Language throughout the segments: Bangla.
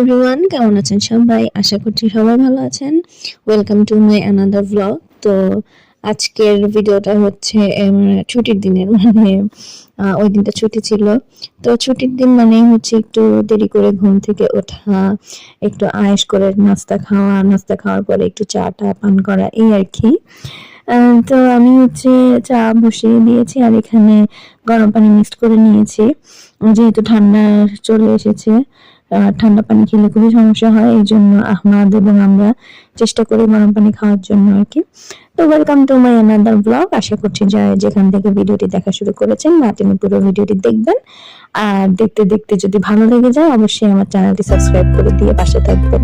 এভরিওয়ান কেমন আছেন সবাই? আশা করছি সবাই ভালো আছেন। Welcome to my another blog তো আজকের ভিডিওটা হচ্ছে ছুটির দিনের মানে ওই দিনটা ছুটি ছিল। তো ছুটির দিন মানে হচ্ছে একটু দেরি করে ঘুম থেকে ওঠা, একটু আয়েশ করে নাস্তা খাওয়া, নাস্তা খাওয়ার পরে একটু চা টা পান করা, এই আর কি। তো আমি হচ্ছে চা বসিয়ে দিয়েছি আর এখানে গরম পানি মিক্সড করে নিয়েছি। যেহেতু ঠান্ডা চলে এসেছে ঠান্ডা পানি খেলে খুবই সমস্যা হয়, এই জন্য আহমাদ এবং আমরা চেষ্টা করি গরম পানি খাওয়ার জন্য আর কি। তো welcome to my another blog আশা করছি যে যেখান থেকে ভিডিওটি দেখা শুরু করেছেন না তিনি পুরো ভিডিওটি দেখবেন। আর দেখতে দেখতে যদি ভালো লেগে যায়, অবশ্যই আমার চ্যানেলটি সাবস্ক্রাইব করে দিয়ে পাশে থাকবেন।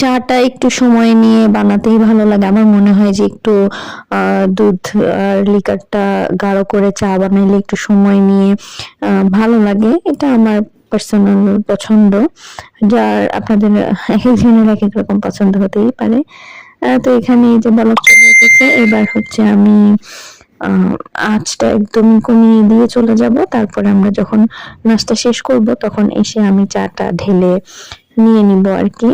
চাটা একটু সময় নিয়ে বানাতেই ভালো লাগে। আমার মনে হয় যে একটু দুধ আর লিকারটা গাঢ় করে চা বানাইলে একটু সময় নিয়ে ভালো লাগে। এটা আমার পার্সোনাল পছন্দ। যার আপনাদের এক একজনের এক এক রকম পছন্দ হতেই পারে। তো এখানে এই যে বলক চলে এসেছে। এবার হচ্ছে আমি আঁচটা একদম কমিয়ে দিয়ে চলে যাব। তারপরে আমরা যখন নাস্তা শেষ করব, তখন এসে আমি চাটা ঢেলে নিয়ে নিব আর কি।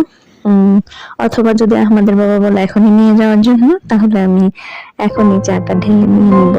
অথবা যদি আমাদের বাবা বলে এখনই নিয়ে যাওয়ার জন্য, তাহলে আমি এখনই চাটা ঢেলে নিয়ে নিব।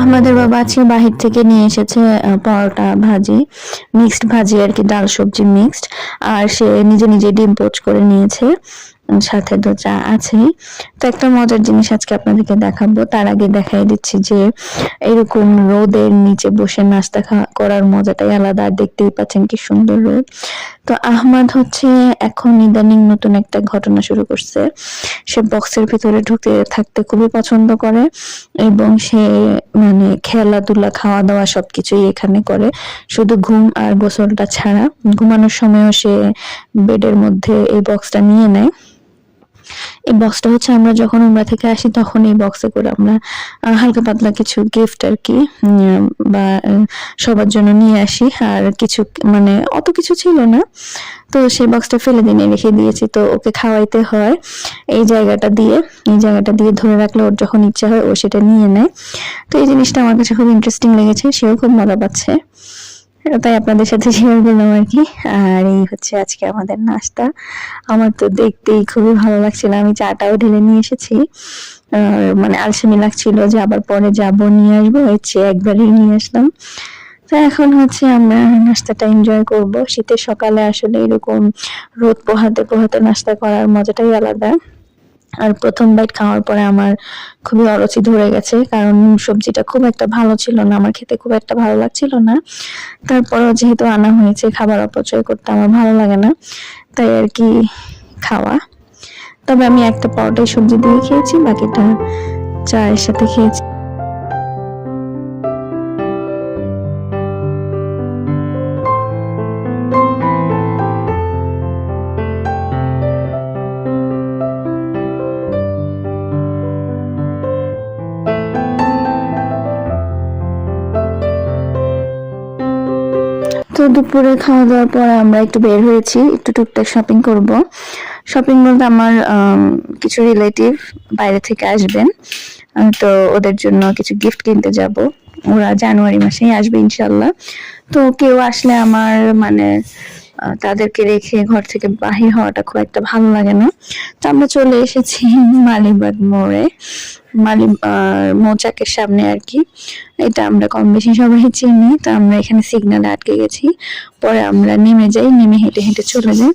আমাদের বাবা আজকে বাহির থেকে নিয়ে এসেছে পরোটা ভাজি মিক্সড ভাজি আর কি, ডাল সবজি মিক্সড আর সে নিজে নিজে ডিম পোচ করে নিয়েছে। সাথে তো চা আছেই। তো একটা মজার জিনিস আজকে আপনাদেরকে দেখাবো। তার আগে দেখাই দিচ্ছি যে এরকম রোদের নিচে বসে নাস্তা করার মজাটাই আলাদা। আর দেখতেই পাচ্ছেন কি সুন্দর রোদ। তো আহমদ হচ্ছে এখন ইদানিং নতুন একটা ঘটনা শুরু করছে। সে বক্সের ভিতরে ঢুকে থাকতে খুবই পছন্দ করে এবং সে মানে খেলাধুলা খাওয়া দাওয়া সবকিছুই এখানে করে। শুধু ঘুম আর গোসলটা ছাড়া। ঘুমানোর সময়ও সে বেডের মধ্যে এই বক্সটা নিয়ে নেয়। এই বক্সটা হচ্ছে আমরা যখন উমরা থেকে আসি তখন এই বক্সে করে আমরা হালকা পাতলা কিছু গিফট আর কি বা সবার জন্য নিয়ে আসি। আর কিছু মানে অত কিছু ছিল না। তো সেই বক্সটা ফেলে দিনে রেখে দিয়েছি। তো ওকে খাওয়াইতে হয় এই জায়গাটা দিয়ে। এই জায়গাটা দিয়ে ধরে রাখলে ওর যখন ইচ্ছা হয় ও সেটা নিয়ে নেয়। তো এই জিনিসটা আমার কাছে খুব ইন্টারেস্টিং লেগেছে, সেও খুব মজা পাচ্ছে। তাই আপনাদের সাথে শেয়ার করলাম আর কি। আর এই হচ্ছে আজকে আমাদের নাস্তা। আমার তো দেখতেই খুবই ভালো লাগছিল। আমি চাটাও ঢেলে নিয়ে এসেছি। মানে আলসেমি লাগছিল যে আবার পরে যাব, নিয়ে আসব। হচ্ছে একবারই নিয়ে আসলাম। তো এখন হচ্ছে আমরা নাস্তাটা এনজয় করব। শীতের সকালে আসলে এরকম রোদ পোহাতে পোহাতে নাস্তা করার মজাটাই আলাদা। আর প্রথম বাইট খাওয়ার পরে আমার খুবই অরুচি ধরে গেছে, কারণ সবজিটা খুব একটা ভালো ছিল না, আমার খেতে খুব একটা ভালো লাগছিল না। তারপরেও যেহেতু আনা হয়েছে, খাবার অপচয় করতে আমার ভালো লাগে না, তাই আর কি খাওয়া। তবে আমি একটা পরোটাই সবজি দিয়ে খেয়েছি, বাকিটা চায়ের সাথে খেয়েছি। দুপুরে খাওয়া দাওয়ার পর আমরা একটু বের হয়েছি, একটু টুকটাক শপিং করব। শপিং বলতে আমার কিছু রিলেটিভ বাইরে থেকে আসবেন। তো ওদের জন্য কিছু গিফট কিনতে যাব। ওরা জানুয়ারি মাসেই আসবে ইনশাল্লাহ তো কেউ আসলে আমার মানে তাদেরকে রেখে ঘর থেকে বাহির হওয়াটা খুব একটা ভালো লাগে না। তো আমরা চলে এসেছি মালিবাগ মোড়ে। মালি মৌচাকের সামনে আর কি। এটা আমরা কম বেশি সবাই চিনি। তো আমরা এখানে সিগনালে আটকে গেছি। পরে আমরা নেমে যাই, নেমে হেঁটে হেঁটে চলে যাই।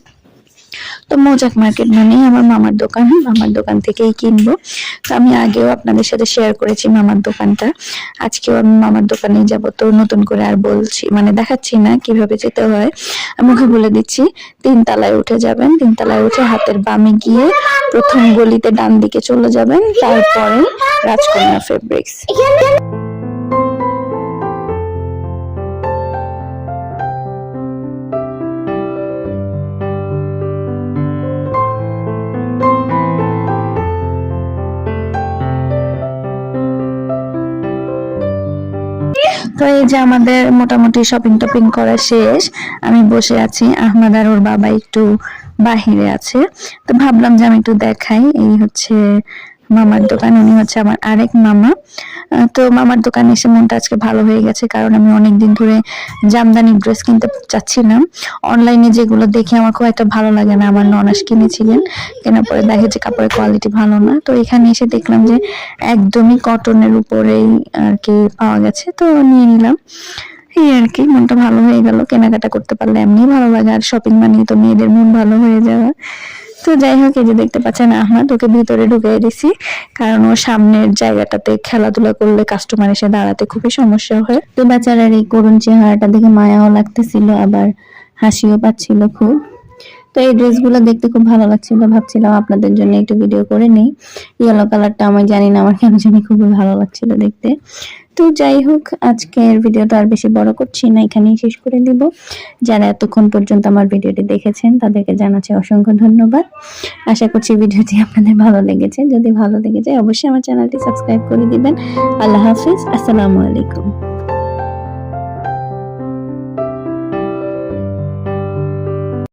তো মৌচাক মার্কেট মানেই আমার মামার দোকান মামার দোকান থেকেই কিনবো। তো আমি আগেও আপনাদের সাথে শেয়ার করেছি মামার দোকানটা। আজকেও আমি মামার দোকানে যাব। তো নতুন করে আর বলছি মানে দেখাচ্ছি না কীভাবে যেতে হয়। মুখে বলে দিচ্ছি, তিন তলায় উঠে যাবেন, তিন তলায় উঠে হাতের বামে গিয়ে প্রথম গলিতে ডান দিকে চলে যাবেন, তারপরে রাজকন্যা ফেব্রিক্স তো এই যে আমাদের মোটামুটি শপিং টপিং করা শেষ, আমি বসে আছি, আহমদ আর ওর বাবা একটু বাহিরে আছে। তো ভাবলাম যে আমি একটু দেখাই, এই হচ্ছে মামার দোকান, উনি হচ্ছে আমার আরেক মামা। তো মামার দোকানে এসে মনটা আজকে ভালো হয়ে গেছে, কারণ আমি অনেকদিন ধরে জামদানি ড্রেস কিনতে চাচ্ছিলাম। অনলাইনে যেগুলো দেখে আমার খুব একটা ভালো লাগে না, আমার ননাস কিনেছিলেন। কেনার পরে দেখে যে কাপড়ের কোয়ালিটি ভালো না। তো এখানে এসে দেখলাম যে একদমই কটনের উপরেই আর কি পাওয়া গেছে, তো নিয়ে নিলাম। এই আর কি মনটা ভালো হয়ে গেল। কেনাকাটা করতে পারলে এমনি ভালো লাগে, আর শপিং মানে তো মেয়েদের মন ভালো হয়ে যাওয়া। তো যাই হোক, এই যে দেখতে পাচ্ছেন আহমদ, ওকে ভিতরে ঢুকিয়ে দিছি। কারণ ও সামনের জায়গাটাতে খেলাধুলা করলে কাস্টমার এসে দাঁড়াতে খুবই সমস্যা হয়। তো বেচারার এই করুণ চেহারাটা দেখে মায়াও লাগতেছিল, আবার হাসিও পাচ্ছিল খুব। তো এই ড্রেসগুলো দেখতে খুব ভালো লাগছিল, ভাবছিলাম আপনাদের জন্য একটু ভিডিও করে নিই। ইয়েলো কালারটা আমি জানি না, আমার কেন জানি খুবই ভালো লাগছিল দেখতে। তো যাই হোক, আজকের ভিডিওটা আর বেশি বড় করছি না, এখানেই শেষ করে দিব। যারা এতক্ষণ পর্যন্ত আমার ভিডিওটি দেখেছেন, তাদেরকে জানাচ্ছি অসংখ্য ধন্যবাদ। আশা করছি ভিডিওটি আপনাদের ভালো লেগেছে। যদি ভালো লেগে যায়, অবশ্যই আমার চ্যানেলটি সাবস্ক্রাইব করে দিবেন। আল্লাহ হাফিজ, আসসালামু আলাইকুম।